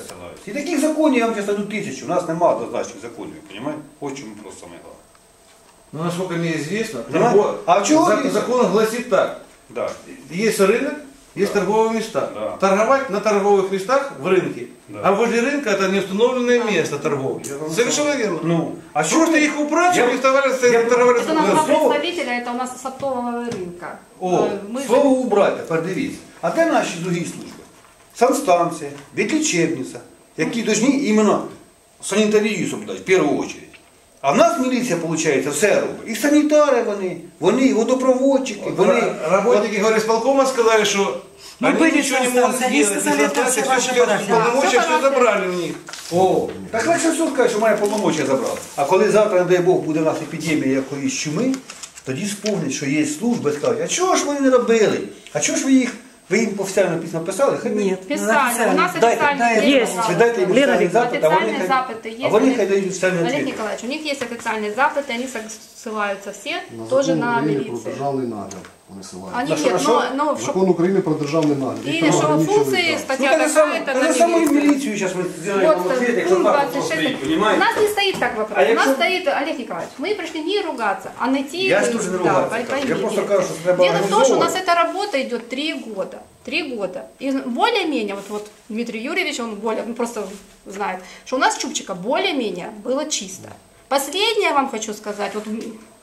ссилаються. І таких законів я вам зараз найду тисячу. У нас немає однозначних законів, розумієте? Ось чому просто саме головне. Ну, насколько мне известно, Понимаете? торго- А чего зак- вы- закон гласит так. Да. Есть рынок, есть торговые места. Да. Торговать на торговых местах в рынке. Да. А возле рынка это не установленное место торговли. Совершенно верно. Ну, а що Просто ви- их убрать, Я- чтобы их торговали, я- торговали Это у нас с- два слово- представителя, это у нас с оптового рынка. О, Э, мы же- слово убрати, тепер дивіться. А де наші другі служби? Санстанція, ветлічебниця, які повинні іменно санітарію соблюдати, в першу чергу. А в нас міліція, виходить, все робить. І санітари вони, вони, і водопроводчики, вони. Ра- Работники горисполкома сказали, что Мы они были ничего не на могут станции, они сделать. сказали, несмотря это на всё то, ваше что порядок. полномочия Да, все всё забрали у них. О, так легше все сказати, що має повномочія забрали. А коли завтра, не дай Бог, буде у нас епідемія якоїсь чуми, тоді сповнять, що є служби, скажуть, а чого ж вони не робили? А чого ж ви їх, ви їм офіційно письмо писали? Хай ви- Нет, Писали, у нас Дайте, официальный дайте, есть. есть. Ви дайте їм Лена офіційний Вікторівна, запит, а вони Официальные хай, запыты а есть. вони хай дають офіційний Олег відповідь. Николаевич, у них есть официальные запыты, они ссылаются все тоже на України милицию. про державний нагляд. Вони силають. Они На что, нет, на но, что? но в Закон України про державний нагляд. Или Там что ограничений функции, так. Ну, статья так же саме, такая-то так на же саме і милицию. міліцію зараз ми Вот зробимо конфлікт, якщо пункт так 26. стоїть, У розумієте? нас не стоит так вопрос. А у нас якщо- стоит, Олег Николаевич, мы пришли не ругаться, а найти... Я ж тоже не да, ругаться пой- кажу. Я поймите. просто кажу, що треба Дело в том, что у нас організовувати. эта работа идет три года. Три года. И более-менее, вот, вот Дмитрий Юрьевич, он более, он просто знает, что у нас Чупчика более-менее было чисто. Последнее я вам хочу сказать, вот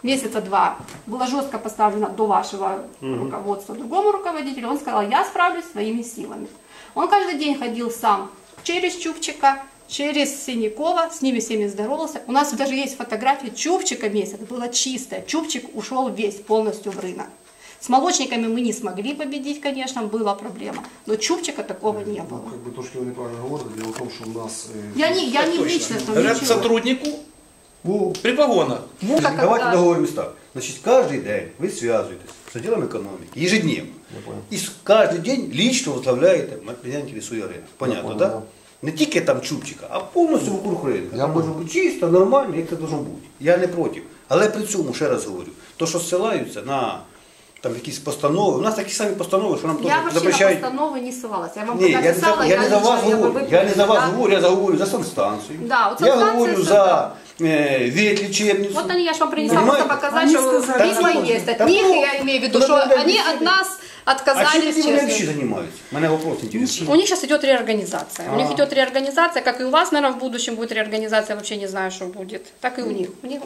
месяца два было жестко поставлено до вашего руководства другому руководителю, он сказал, я справлюсь своими силами. Он каждый день ходил сам через Чупчика, через Синякова, с ними всеми здоровался. У нас даже есть фотографии Чупчика месяц, было чисто. Чупчик ушел весь полностью в рынок. С молочниками мы не смогли победить, конечно, была проблема. Но Чупчика такого не Ну, было. как бы то, что вы неправильно говорите, дело в том, что у нас... э, Я не, я не лично, что сотруднику Ну, при погонах. Вот как Давайте когда- договоримось так. Значить, кожен день ви зв'язуєтесь з відділом економіки, ежедневно. Я понял. І с- кожен день лично возглавляєте Мар'янки свій ринок. Понятно, понял, так? да. Да? Не тільки там Чупчика, а повністю вокруг ринку. Я Це може понял. бути чисто, нормально, як це должно бути. Я не проти. Але при цьому, ще раз говорю, то, що ссилаються на там, якісь постанови, у нас такі самі постанови, що нам Я теж вообще на запрещають. постановы не ссылалась. Я вам Ні, я когда не, писала, за, я не за лично вас я бы говорю. Я не за вас да. говорю, я за говорю за санстанцію. Да, от я санстанція говорю це за е, ветлічебницю. Вот они, я же вам принесла Понимаете? просто показать, Они что сказали, письма да, есть. От да, них, ну, я имею в виду, ну, что да, да, они да, от да. нас А чим отказались, ці вони взагалі честно. займаються? Мене вопрос інтересує. У них сейчас идет реорганизация. У них А. идет реорганизация, как и у вас, наверное, в будущем будет реорганизация, вообще не знаю, что будет. Так и у них. У них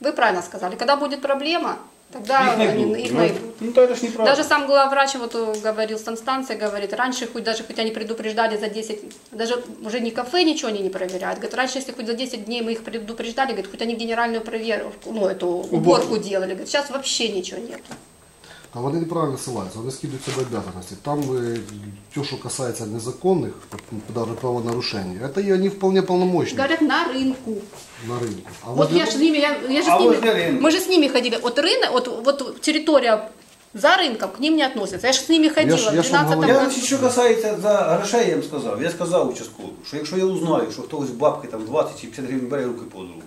вы правильно сказали. Когда будет проблема, тогда Их найдут. их Ну, найдут. Ну, то это ж неправда. Даже сам главврач вот э, говорил, санстанция говорит, раньше хоть даже хоть они предупреждали за 10, даже уже не кафе ничего они не проверяют. Говорит, раньше если хоть за 10 дней мы их предупреждали, говорит, хоть они генеральную проверку, ну эту уборку делали, говорит, сейчас вообще ничего нет. А вони неправильно ссилаються, вони скидують себе обязанности. Там э, то, что касается незаконных, даже правонарушений, это и они вполне полномочны Говорят, на рынку. на рынке. А Вот возле- я же с ними, я, я же А с ними, рынка? мы же с ними ходили. Вот рынок, вот, вот территория за рынком к ним не относится. Я же с ними ходила ж- в я ж вам 12 говорю. Я, що касається за грошей, я їм сказав. Я сказав участкову, що якщо я узнаю, що хтось бабки там 20 чи 50 гривень бере руки по другу.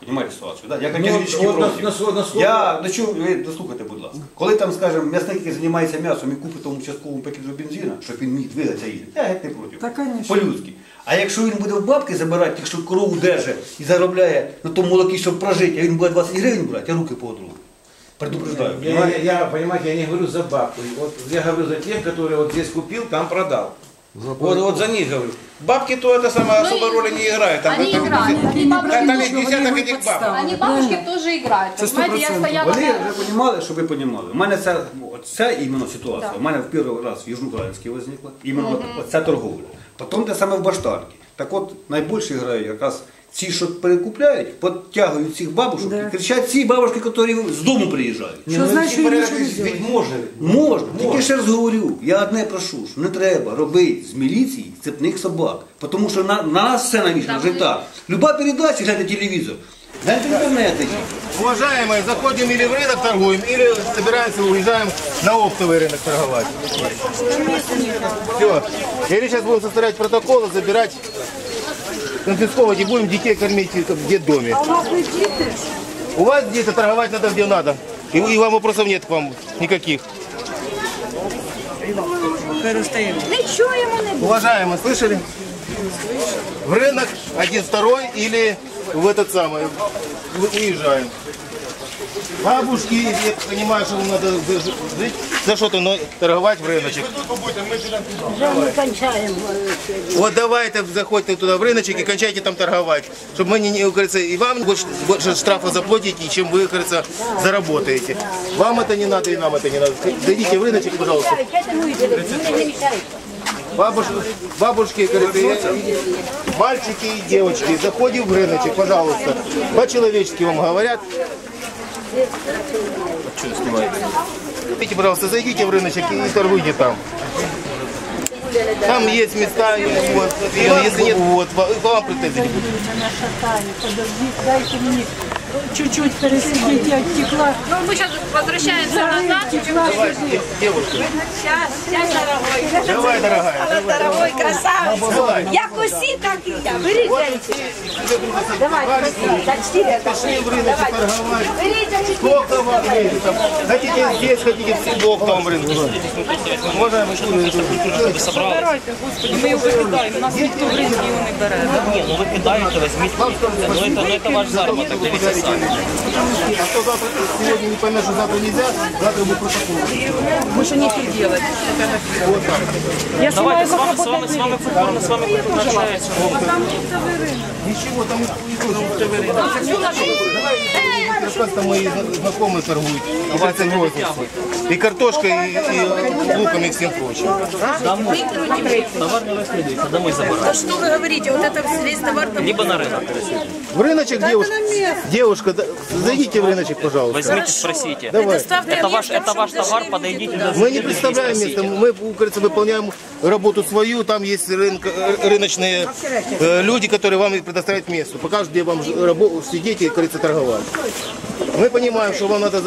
Понімаєте ситуацію? Да? Я Ну, категорично от на- на на Я ви дослухайте, будь ласка. Коли там, скажімо, м'ясник, який займається м'ясом і купить тому участковому пакету бензина, щоб він міг двигатися і я геть не проти. Та. По-людськи. А якщо він буде в бабки забирати, тих, що корову держить і заробляє на тому молокі, щоб прожити, а він буде 20 гривень брати, я руки по другу. Предупреждаю. Я, я, я, понимаете, я не говорю за бабку. Вот я говорю за тех, которые вот здесь купил, там продал. За Вот, вот за них говорю. Бабки то это самое Ну, особой и- роли не играют. Там, Они там- играют. Они бабушки, там, там есть нужно, десяток они этих будут бабок. подставы. они правильно. бабушки тоже играют. Это Понимаете, я 100%. стояла Вони на... вже розуміли, щоб ви розуміли. У мене ця, ця іменно ситуація. У мене в перший раз в Южноукраїнській возникла, іменно от ця торговля. Потім те саме в Баштанці. Так от найбільше грають якраз ці, що перекупляють, підтягують цих бабушок Да. і кричать ці бабушки, які з дому приїжджають. Не, Что ну, значит, типа, ничего реально, не ведь делать? можно. Можна, тільки ще раз говорю, я одне прошу, що не треба робити з міліції цепних собак. Тому що на, на нас все навішано вже так. Люба передача, гляньте телевізор. Гляньте інтернет. Уважаемые, заходим или в рынок торгуем, или собираемся, уезжаем на оптовый рынок торговать. Все. Или сейчас будем составлять протоколы, забирать, конфисковывать и будем детей кормить в детдоме. А у нас не дети? У вас где-то торговать надо, где надо. И, и вам вопросов нет к вам никаких. Нічого йому не Уважаемые, слышали? В рынок один второй или в этот самый, уезжаем Бабушки, я понимаю, что вам надо жить, за что-то но торговать в рыночек. Ми кончаємо. Вот давайте заходите туда в рыночек и кончайте там торговать. Чтобы мы не, не говорится, и вам больше, больше штрафа заплатите, чем вы, говорится, заработаете. Вам это не надо и нам это не надо. Зайдите в рыночек, пожалуйста. Мені не мішають. Бабушки, бабушки, говорится, и- мальчики и девочки, заходим в рыночек, пожалуйста. По-человечески вам говорят. Что снимаете? Идите, пожалуйста, зайдите в рыночек и торгуйте там. Там есть места, и вот, и если нет, вот, ва- вам претензий не будет. Мене шатає. Подождіть, дайте мені чуть-чуть пересидіти, я втекла. Ну, мы сейчас возвращаемся назад. Втекла. Девушка, Сейчас, сейчас, дорогой. давай, дорогая. Дорогой красавец. Давай. Як усі, так і я. Беріть, беріть. Давай, красавец. За четыре это. Пошли в рыночек торговать. Беріть за четыре. Сколько вам есть? Там, Хотите здесь, хотите в Богтовом рынке. Можно Забирайте, господи, ми його викидаємо, нас ніхто в ринки його не бере. Ні, ну ви кидаєте, візьміть. Ну, це, ну, це ваш заробіток, дивіться самі. А кто завтра, сегодня не поймет, что завтра нельзя, завтра мы протокол. Ми що нічого робити. Вот так. Я Давайте з снимаю вами, з вами, з вами, з вами, з вами общаються. Ничего там как раз там мои зна- знакомые торгуют. И кольцем розницы. И картошкой, и, и луком, и всем прочим. Товар не розслідується, домой забирати. Что вы говорите? Вот это весь товар там. Либо на ринок. В рыночек, девушка. Девушка, да- зайдите в рыночек, пожалуйста. Возьмите, спросите. Давай. Это ваш, это ваш товар, подойдите. Мы не представляем место, мы, кажется, выполняем работу свою, там есть рынок, э, рыночные э, люди, которые вам и предоставляют место, покажут, где вам ж- рабо- сидеть и, кажется, торговать. Мы понимаем, что вам надо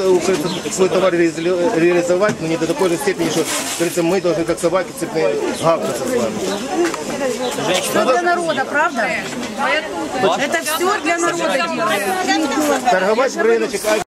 свой товар реали- реализовать, но не до такой же степени, что кажется, мы должны как собаки цепные гавкаться с вами. Все для народа, правда? Это все для народа делается. Торговать в рыночек, а